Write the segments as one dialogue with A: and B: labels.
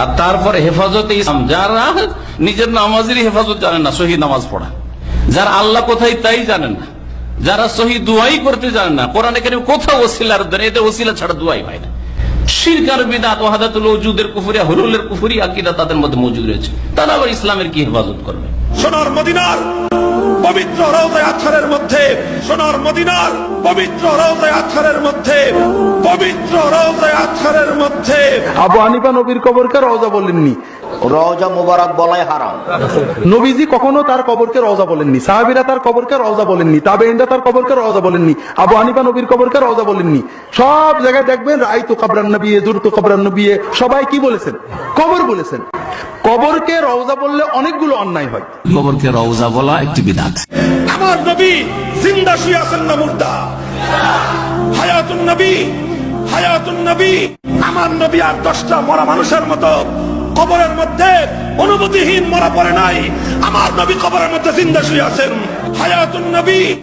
A: আর তারপরে হেফাজতে ইসলাম, যারা নিজের নামাজেরই হেফাজত জানেন না শহীদ নামাজ পড়া। যারা আল্লাহ কোথায় তাই জানেন না, যারা শহীদ দুয়াই করতে জানেন না, কোরআনে কেন কোথাও ওসিলার এতে ওসিলা ছাড়া দুয়াই হয় না। শিরকার বিদাত ওয়াহাদাতুল ওজুদের কুফুরি হুলুলের কুফুরি আকিদা তাদের মধ্যে মজুদ রয়েছে। তারা আবার ইসলামের কি হেফাজত করবে?
B: সোনার মদিনার পবিত্র রওজায় আছারের মধ্যে সোনার মদিনার পবিত্র রওজায় আছারের মধ্যে পবিত্র রওজায় আছারের মধ্যে।
C: আবু হানিফা নবীর কবরকে রওজা বলেননি।
D: রওজা মুবারক বলাই হারাম।
C: নবীজি কখনো তার কবরকে রওজা বলেননি। সাহাবিরা তার কবরকে রওজা বলেননি। তাবেইনরা তার কবরকে রওজা বলেননি। আবু হানিফা নবীর কবরকে রওজা বলেননি। সব জায়গায় দেখবেন রাই তো কবরান নবী জুর তো কবরান নবী সবাই কি বলেছেন? কবর বলেছেন। কবরকে রওজা বললে অনেকগুলো অন্যায় হয়।
A: কবরকে রওজা বলা একটি বিদাত
B: আমার নবী জিন্দা শুয়ে আছেন না মুর্দা? হায়াতুন নবী হায়াতুন নবী। আমার নবী আর দশটা মরা মানুষের মতো কবরের মধ্যে অনুভূতিহীন মরা পড়ে নাই। আমার নবী কবরের মধ্যে জিন্দা শুয়ে আছেন। হায়াতুন নবী।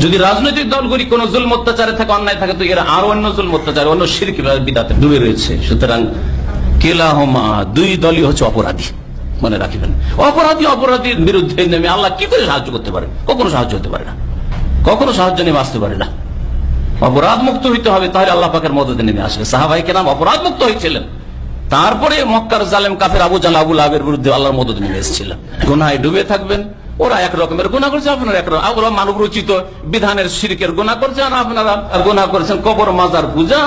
A: যদি রাজনৈতিক দলগুলি কোন জুল অত্যাচারে থাকে, অন্যায় থাকে, তো এরা আরও অন্য জুল অত্যাচার, অন্য শিরক বিদাতে ডুবে রয়েছে। সুতরাং কেলাহমা, দুই দলই হচ্ছে অপরাধী। মনে রাখবেন। অপরাধী অপরাধীর বিরুদ্ধে নেমে আল্লাহ কি করে সাহায্য করতে পারে? কখনো সাহায্য হতে পারে না। কখনো সাহায্য নেমে আসতে পারে না। অপরাধ মুক্ত হইতে হবে, তাহলে আল্লাহ পাকের মদতে নেমে আসবে। সাহাবাই কেরাম অপরাধ মুক্ত হয়েছিলেন তারপরে মক্কার জালেম কাফের আবু জাল আবুল আবের বিরুদ্ধে আল্লাহর মদত নেমে এসেছিলেন গুনায় ডুবে থাকবেন, ওরা এক রকমের গুণা করছে, আপনারা এক রকম ওরা মানব রচিত বিধানের শিরকের গুণা করছে, আর আপনারা গুণা করেছেন কবর, মাজার, পূজা,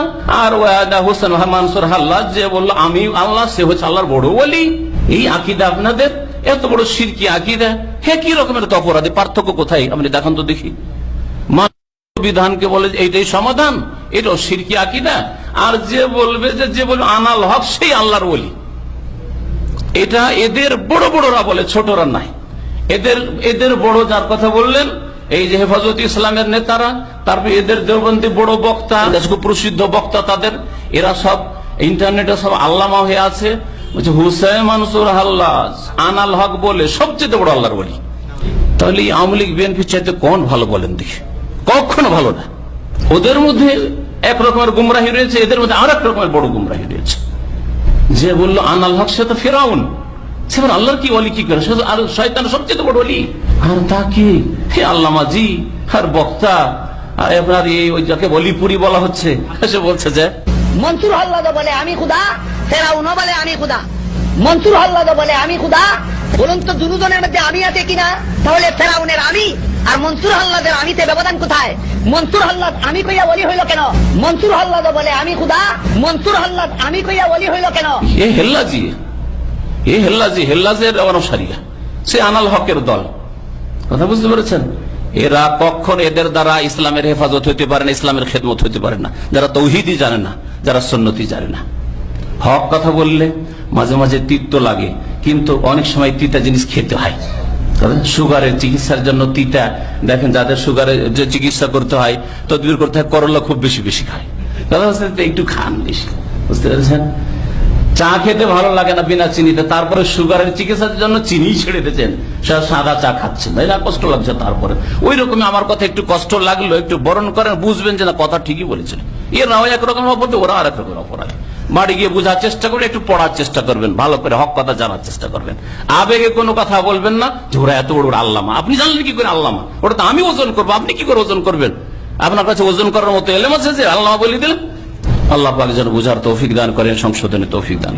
A: আর ওয়াদা হোসেন মানসুর হাল্লা, যে বলল, আমি আল্লাহ, সে হচ্ছে আল্লাহর বড় বলি এই আকিদা আপনাদের, এত বড় শিরকি আকিদা। হে কি রকমের তো অপরাধী পার্থক্য কোথায়? আপনি দেখান তো দেখি। বিধানকে বলে এইটাই সমাধান, এটাও সিরকি আকিদা। আর যে বলবে যে যে বলবে আনাল হক, সেই আল্লাহর বলি এটা এদের বড় বড়রা বলে, ছোটরা নাই। এদের এদের বড় যার কথা বললেন, এই যে হেফাজত ইসলামের নেতারা তারপর এদের দেওবন্দি বড় বক্তা প্রসিদ্ধ বক্তা তাদের, এরা সব ইন্টারনেটে সব আল্লামা হয়ে আছে। বলছে হুসেন মানসুর হাল্লাজ, আনাল হক বলে সবচেয়ে বড় আল্লাহর বলি তাহলে আওয়ামী লীগ বিএনপির চাইতে কোন ভালো বলেন দেখি? কখনো ভালো না। ওদের মধ্যে এক রকমের গুমরাহি রয়েছে, এদের মধ্যে আর এক রকমের বড় গুমরাহি রয়েছে। যে বলল আনাল হক সে তো ফেরাউন। সে আল্লাহর কি অলি কি করে? আর শয়তান সবচেয়ে বড় অলি আর তা কি? হে আল্লামাজি আর বক্তা, আর এই ওই যাকে অলিপুরি বলা হচ্ছে, সে বলছে যে,
E: মনসুর হল্লাদ বলে, আমি খুদা। ফেরাউনও বলে, আমি খুদা। মনসুর হল্লাদ বলে, আমি খুদা? বলুন তো, দুজনের মধ্যে আমি আছে কিনা? তাহলে ফেরাউনের আমি আর মনসুর হল্লাদের আমিতে ব্যবধান কোথায়? মনসুর হল্লাদ আমি কইয়া বলি হইল কেন? মনসুর হল্লাদ বলে, আমি খুদা। মনসুর হল্লাদ আমি কইয়া বলি হইল কেন?
A: এ হেল্লাজি এ হেল্লাজি, হেল্লাজের অনুসারীরা সে আনাল হকের দল। কথা বুঝতে পেরেছেন? এরা কখন এদের দ্বারা ইসলামের হেফাজত হইতে পারে না, ইসলামের খেদমত হইতে পারে না। যারা তৌহিদি জানে না, যারা সন্নতি জানে না। হক কথা বললে মাঝে মাঝে তিক্ত লাগে, কিন্তু অনেক সময় তিতা জিনিস খেতে হয়। সুগারের চিকিৎসার জন্য তিতা। দেখেন যাদের সুগারের যে চিকিৎসা করতে হয়, তদবির করতে হয়, করলা খুব বেশি বেশি খায়। হচ্ছে একটু খান বেশি। বুঝতে পেরেছেন? চা খেতে ভালো লাগে না বিনা চিনিতে, তারপরে সুগারের চিকিৎসার জন্য চিনি ছেড়ে দিয়েছেন। সাদা চা খাচ্ছেন তাই না, কষ্ট লাগছে তারপরে। ওই রকম আমার কথা, একটু কষ্ট লাগল, একটু বরণ করেন, বুঝবেন যে না, কথা ঠিকই বলেছেন। এরাও একরকম অপরাধী ওরা আর এক রকম অপরাধী। বাড়ি গিয়ে বোঝার চেষ্টা করে একটু পড়ার চেষ্টা করবেন, ভালো করে হক কথা জানার চেষ্টা করবেন। আবেগে কোনো কথা বলবেন না, যে ওরা এত বড় আল্লামা। আপনি জানলেন কি করে আল্লামা? ওটা তো আমি ওজন করব, আপনি কি করে ওজন করবেন? আপনার কাছে ওজন করার মতো এলেম আছে যে আল্লামা বলি দিলেন? আল্লাহ পাক যেন বুঝার তৌফিক দান করেন সংশোধনে তৌফিক দান।